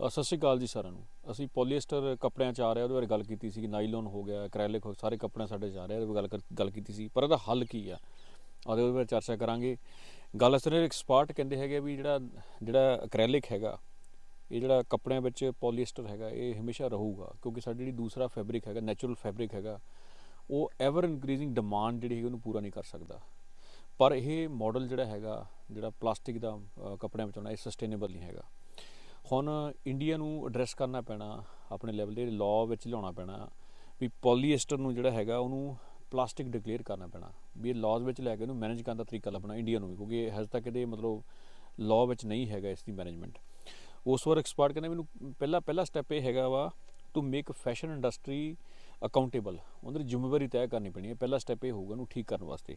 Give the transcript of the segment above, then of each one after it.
ਸਤਿ ਸ਼੍ਰੀ ਅਕਾਲ ਜੀ ਸਾਰਿਆਂ ਨੂੰ। ਅਸੀਂ ਪੋਲੀਐਸਟਰ ਕੱਪੜਿਆਂ ਚ ਆ ਰਿਹਾ ਉਹਦੇ ਬਾਰੇ ਗੱਲ ਕੀਤੀ ਸੀ ਕਿ ਨਾਈਲੋਨ ਹੋ ਗਿਆ, ਐਕ੍ਰੈਲਿਕ ਹੋ, ਸਾਰੇ ਕੱਪੜਿਆਂ ਸਾਡੇ ਚ ਆ ਰਿਹਾ ਉਹਦੇ ਬਾਰੇ ਗੱਲ ਗੱਲ ਕੀਤੀ ਸੀ, ਪਰ ਇਹਦਾ ਹੱਲ ਕੀ ਆ? ਉਹਦੇ ਬਾਰੇ ਚਰਚਾ ਕਰਾਂਗੇ। ਗੱਲ ਅਸਰ ਐਕਸਪਰਟ ਕਹਿੰਦੇ ਹੈਗੇ ਵੀ ਜਿਹੜਾ ਜਿਹੜਾ ਐਕ੍ਰੈਲਿਕ ਹੈਗਾ, ਇਹ ਜਿਹੜਾ ਕੱਪੜਿਆਂ ਵਿੱਚ ਪੋਲੀਐਸਟਰ ਹੈਗਾ, ਇਹ ਹਮੇਸ਼ਾ ਰਹੂਗਾ, ਕਿਉਂਕਿ ਸਾਡੀ ਜਿਹੜੀ ਦੂਸਰਾ ਫੈਬਰਿਕ ਹੈਗਾ, ਨੈਚੁਰਲ ਫੈਬਰਿਕ ਹੈਗਾ, ਉਹ ਐਵਰ ਇਨਕਰੀਜ਼ਿੰਗ ਡਿਮਾਂਡ ਜਿਹੜੀ ਹੈਗੀ ਉਹਨੂੰ ਪੂਰਾ ਨਹੀਂ ਕਰ ਸਕਦਾ। ਪਰ ਇਹ ਮਾਡਲ ਜਿਹੜਾ ਹੈਗਾ, ਜਿਹੜਾ ਪਲਾਸਟਿਕ ਦਾ ਕੱਪੜਿਆਂ ਵਿੱਚ ਆਉਣਾ, ਇਹ ਸਸਟੇਨੇਬਲ ਨਹੀਂ ਹੈਗਾ। ਹੁਣ ਇੰਡੀਆ ਨੂੰ ਐਡਰੈਸ ਕਰਨਾ ਪੈਣਾ, ਆਪਣੇ ਲੈਵਲ ਦੇ ਲਾਅ ਵਿੱਚ ਲਿਆਉਣਾ ਪੈਣਾ, ਵੀ ਪੋਲੀਐਸਟਰ ਨੂੰ ਜਿਹੜਾ ਹੈਗਾ ਉਹਨੂੰ ਪਲਾਸਟਿਕ ਡਿਕਲੇਅਰ ਕਰਨਾ ਪੈਣਾ, ਵੀ ਇਹ ਲਾਜ਼ ਵਿੱਚ ਲੈ ਕੇ ਉਹਨੂੰ ਮੈਨੇਜ ਕਰਨ ਦਾ ਤਰੀਕਾ ਲੱਭਣਾ ਇੰਡੀਆ ਨੂੰ ਵੀ, ਕਿਉਂਕਿ ਹਜੇ ਤੱਕ ਇਹਦੇ ਮਤਲਬ ਲਾਅ ਵਿੱਚ ਨਹੀਂ ਹੈਗਾ ਇਸ ਦੀ ਮੈਨੇਜਮੈਂਟ ਉਸ ਵਾਰ ਐਕਸਪਰਟ ਕਹਿੰਦੇ ਮੈਨੂੰ ਪਹਿਲਾ ਪਹਿਲਾ ਸਟੈਪ ਇਹ ਹੈਗਾ way to make fashion industry accountable ਉਹਦੀ ਜ਼ਿੰਮੇਵਾਰੀ ਤੈਅ ਕਰਨੀ ਪੈਣੀ ਹੈ, ਪਹਿਲਾ ਸਟੈਪ ਇਹ ਹੋਊਗਾ ਉਹਨੂੰ ਠੀਕ ਕਰਨ ਵਾਸਤੇ।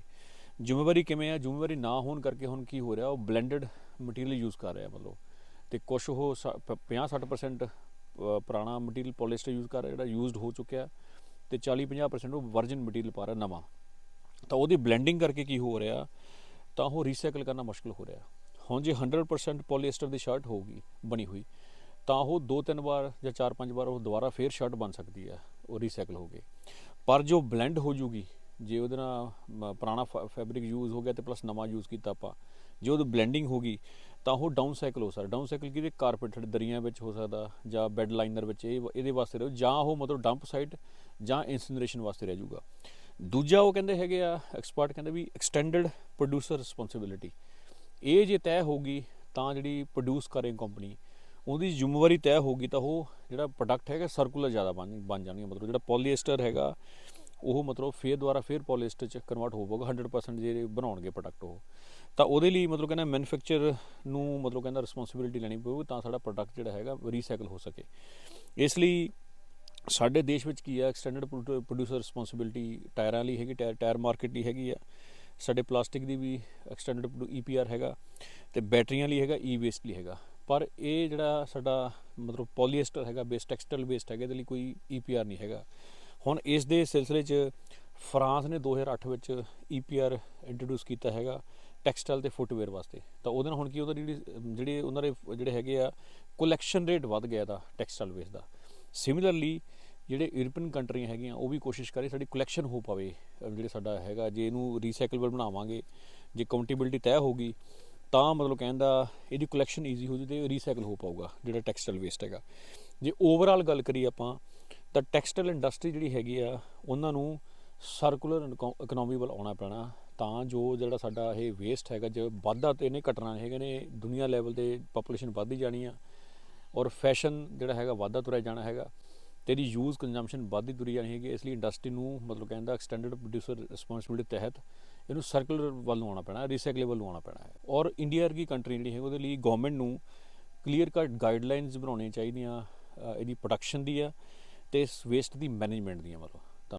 ਜ਼ਿੰਮੇਵਾਰੀ ਕਿਵੇਂ ਆ? ਜ਼ਿੰਮੇਵਾਰੀ ਨਾ ਹੋਣ ਕਰਕੇ ਹੁਣ ਕੀ ਹੋ ਰਿਹਾ, ਉਹ ਬਲੈਂਡਡ ਮਟੀਰੀਅਲ ਯੂਜ਼ ਕਰ ਰਿਹਾ ਮਤਲਬ। ਤੇ ਕੁਝ ਉਹ 50-60% ਪੁਰਾਣਾ ਮਟੀਰੀਅਲ ਪੋਲੀਸਟਰ ਯੂਜ਼ ਕਰ ਰਿਹਾ, ਜਿਹੜਾ ਯੂਜ਼ਡ ਹੋ ਚੁੱਕਿਆ ਤੇ 40-50% ਉਹ ਵਰਜਨ ਮਟੀਰੀਅਲ ਪਾ ਰਿਹਾ ਨਵਾਂ। ਤਾਂ ਉਹਦੀ ਬਲੈਂਡਿੰਗ ਕਰਕੇ ਕੀ ਹੋ ਰਿਹਾ, ਤਾਂ ਉਹ ਰੀਸਾਈਕਲ ਕਰਨਾ ਮੁਸ਼ਕਲ ਹੋ ਰਿਹਾ। ਹੁਣ ਜੇ 100% ਪੋਲੀਐਸਟਰ ਦੀ ਸ਼ਰਟ ਹੋਊਗੀ, ਬਣੀ ਹੋਈ, ਤਾਂ ਉਹ ਦੋ ਤਿੰਨ ਵਾਰ ਜਾਂ ਚਾਰ ਪੰਜ ਵਾਰ ਉਹ ਦੁਬਾਰਾ ਫੇਰ ਸ਼ਰਟ ਬਣ ਸਕਦੀ ਹੈ, ਉਹ ਰੀਸਾਈਕਲ ਹੋ ਕੇ ਪਰ ਜੋ ਬਲੈਂਡ ਹੋ ਜੂਗੀ, ਜੇ ਉਹਦੇ ਨਾਲ, ਮ- ਪੁਰਾਣਾ ਫੈਬਰਿਕ ਯੂਜ਼ ਹੋ ਗਿਆ ਤੇ ਪਲੱਸ ਨਵਾਂ ਯੂਜ਼ ਕੀਤਾ ਆਪਾਂ, ਜੇ ਉਹਦੀ ਬਲੈਂਡਿੰਗ ਹੋ ਗਈ ਤਾਂ ਉਹ ਡਾਊਨ ਸਾਈਕਲ ਹੋ ਸਕਦਾ। ਡਾਊਨ ਸਾਈਕਲ ਕਿਹਦੇ? ਕਾਰਪੇਟਡ ਦਰੀਆਂ ਵਿੱਚ ਹੋ ਸਕਦਾ ਜਾਂ ਬੈੱਡ ਲਾਈਨਰ ਵਿੱਚ। ਇਹ ਇਹਦੇ ਵਾਸਤੇ ਰਹੋ। ਜਾਂ ਉਹ ਮਤਲਬ ਡੰਪ ਸਾਈਟ ਜਾਂ ਇਨਸਿਨਰੇਸ਼ਨ ਵਾਸਤੇ ਰਹਿ ਜਾਊਗਾ। ਦੂਜਾ ਉਹ ਕਹਿੰਦੇ ਹੈਗੇ ਆ ਐਕਸਪਰਟ ਕਹਿੰਦੇ ਵੀ ਐਕਸਟੈਂਡਡ ਪ੍ਰੋਡਿਊਸਰ ਰਿਸਪੌਂਸਿਬਿਲਿਟੀ ਇਹ ਜੇ ਤੈਅ ਹੋਊਗੀ ਤਾਂ ਜਿਹੜੀ ਪ੍ਰੋਡਿਊਸ ਕਰੇ ਕੰਪਨੀ ਉਹਦੀ ਜ਼ਿੰਮੇਵਾਰੀ ਤੈਅ ਹੋਊਗੀ ਤਾਂ ਉਹ ਜਿਹੜਾ ਪ੍ਰੋਡਕਟ ਹੈਗਾ ਸਰਕੂਲਰ ਜ਼ਿਆਦਾ ਬਣ ਬਣ ਜਾਣਗੇ। ਮਤਲਬ ਜਿਹੜਾ ਪੋਲੀਐਸਟਰ ਹੈਗਾ ਉਹ ਮਤਲਬ ਫੇਰ ਦੁਬਾਰਾ ਫੇਰ ਪੋਲੀਐਸਟਰ ਚ ਕਨਵਰਟ ਹੋਊਗਾ 100% ਜਿਹੜੇ ਬਣਾਉਣਗੇ ਪ੍ਰੋਡਕਟ ਉਹ। ਤਾਂ ਉਹਦੇ ਲਈ ਮਤਲਬ ਕਹਿੰਦਾ ਮੈਨੂਫੈਕਚਰ ਨੂੰ ਮਤਲਬ ਕਹਿੰਦਾ ਰਿਸਪੌਂਸਿਬਿਲਿਟੀ ਲੈਣੀ ਪਊਗੀ ਤਾਂ ਸਾਡਾ ਪ੍ਰੋਡਕਟ ਜਿਹੜਾ ਹੈਗਾ ਰੀਸਾਈਕਲ ਹੋ ਸਕੇ। ਇਸ ਲਈ ਸਾਡੇ ਦੇਸ਼ ਵਿੱਚ ਕੀ ਹੈ ਐਕਸਟੈਂਡਡ ਪ੍ਰੋਡਿਊਸਰ ਰਿਸਪੌਂਸਿਬਿਲਿਟੀ ਟਾਇਰਾਂ ਲਈ ਹੈਗੀ, ਟਾਇਰ ਟਾਇਰ ਮਾਰਕੀਟ ਲਈ ਹੈਗੀ ਆ। ਸਾਡੇ ਪਲਾਸਟਿਕ ਦੀ ਵੀ ਐਕਸਟੈਂਡਡ ਈਪੀਆਰ ਹੈਗਾ ਤੇ ਬੈਟਰੀਆਂ ਲਈ ਹੈਗਾ ਈ ਵੇਸਟ ਲਈ ਹੈਗਾ। ਪਰ ਇਹ ਜਿਹੜਾ ਸਾਡਾ ਮਤਲਬ ਪੋਲੀਐਸਟਰ ਹੈਗਾ ਬੇਸ ਟੈਕਸਟਾਈਲ ਬੇਸਡ ਹੈਗਾ, ਇਹਦੇ ਲਈ ਕੋਈ ਈਪੀਆਰ ਨਹੀਂ ਹੈਗਾ। ਹੁਣ ਇਸ ਦੇ ਸਿਲਸਿਲੇ 'ਚ ਫਰਾਂਸ ਨੇ 2008 ਵਿੱਚ ਈਪੀਆਰ ਇੰਟਰੋਡਿਊਸ ਕੀਤਾ ਹੈਗਾ ਟੈਕਸਟਾਈਲ ਤੇ ਫੁੱਟਵੇਅਰ ਵਾਸਤੇ। ਤਾਂ ਉਹਦੇ ਨਾਲ ਹੁਣ ਕੀ ਉਹਦਾ ਜਿਹੜੀ, ਜਿਹੜੇ ਉਹਨਾਂ ਦੇ ਜਿਹੜੇ ਹੈਗੇ ਆ ਕਲੈਕਸ਼ਨ ਰੇਟ ਵੱਧ ਗਿਆ ਦਾ ਟੈਕਸਟਾਈਲ ਵੇਸ ਦਾ। ਸਿਮਿਲਰਲੀ ਜਿਹੜੇ ਯੂਰਪੀਅਨ ਕੰਟਰੀਆਂ ਹੈਗੀਆਂ, ਉਹ ਵੀ ਕੋਸ਼ਿਸ਼ ਕਰੇ ਸਾਡੀ ਕਲੈਕਸ਼ਨ ਹੋ ਪਾਵੇ ਜਿਹੜੇ ਸਾਡਾ ਹੈਗਾ, ਜੇ ਇਹਨੂੰ ਰੀਸਾਈਕਲੇਬਲ ਬਣਾਵਾਂਗੇ, ਜੇ ਕਾਊਂਟੇਬਿਲਟੀ ਤੈਅ ਹੋਗੀ ਤਾਂ ਮਤਲਬ ਕਹਿੰਦਾ ਇਹਦੀ ਕਲੈਕਸ਼ਨ ਈਜ਼ੀ ਹੋ ਜੂ ਤੇ ਰੀਸਾਈਕਲ ਹੋ ਪਾਊਗਾ, ਜਿਹੜਾ ਟੈਕਸਟਾਈਲ ਵੇਸਟ ਹੈਗਾ। ਜੇ ਓਵਰਆਲ ਗੱਲ ਕਰੀਏ ਆਪਾਂ ਤਾਂ ਟੈਕਸਟਾਈਲ ਇੰਡਸਟਰੀ ਜਿਹੜੀ ਹੈਗੀ ਆ, ਉਹਨਾਂ ਨੂੰ ਸਰਕੂਲਰ ਇਕਨੋਮੀ ਵੱਲ ਆਉਣਾ ਪੈਣਾ। ਤਾਂ ਜੋ ਜਿਹੜਾ ਸਾਡਾ ਇਹ ਵੇਸਟ ਹੈਗਾ, ਜੇ ਵਾਧਾ ਤੇ ਇਹਨੇ ਘਟਣਾ ਹੈਗੇ ਨੇ ਦੁਨੀਆ ਲੈਵਲ ਤੇ ਪੋਪੂਲੇਸ਼ਨ ਵੱਧਦੀ ਜਾਣੀ ਆ। ਔਰ ਫੈਸ਼ਨ ਜਿਹੜਾ ਹੈਗਾ, ਵਾਧਾ ਤੁਰਿਆ ਜਾਣਾ ਹੈਗਾ। ਤੇ ਇਹਦੀ ਯੂਜ਼ ਕੰਜ਼ੰਪਸ਼ਨ ਵੱਧਦੀ ਤੁਰੀ ਜਾਣੀ ਹੈਗੀ ਇਸ ਲਈ ਇੰਡਸਟਰੀ ਨੂੰ ਮਤਲਬ ਕਹਿੰਦਾ ਐਕਸਟੈਂਡਡ ਪ੍ਰੋਡਿਊਸਰ ਰਿਸਪੌਂਸਿਬਿਲਿਟੀ ਤਹਿਤ ਇਹਨੂੰ ਸਰਕੂਲਰ ਵੱਲ ਨੂੰ ਆਉਣਾ ਪੈਣਾ ਰੀਸਾਈਕਲੇਬਲ ਨੂੰ ਆਉਣਾ ਪੈਣਾ ਹੈ। ਔਰ ਇੰਡੀਆ ਵਰਗੀ ਕੰਟਰੀ ਜਿਹੜੀ ਹੈ ਉਹਦੇ ਲਈ ਗਵਰਨਮੈਂਟ ਨੂੰ ਕਲੀਅਰ ਕੱਟ ਗਾਈਡਲਾਈਨਸ ਬਣਾਉਣੀਆਂ ਚਾਹੀਦੀਆਂ ਇਹਦੀ ਪ੍ਰੋਡਕਸ਼ਨ ਦੀ ਆ। ਅਤੇ ਵੇਸਟ ਦੀ ਮੈਨੇਜਮੈਂਟ ਦੀਆਂ ਵੱਲੋਂ।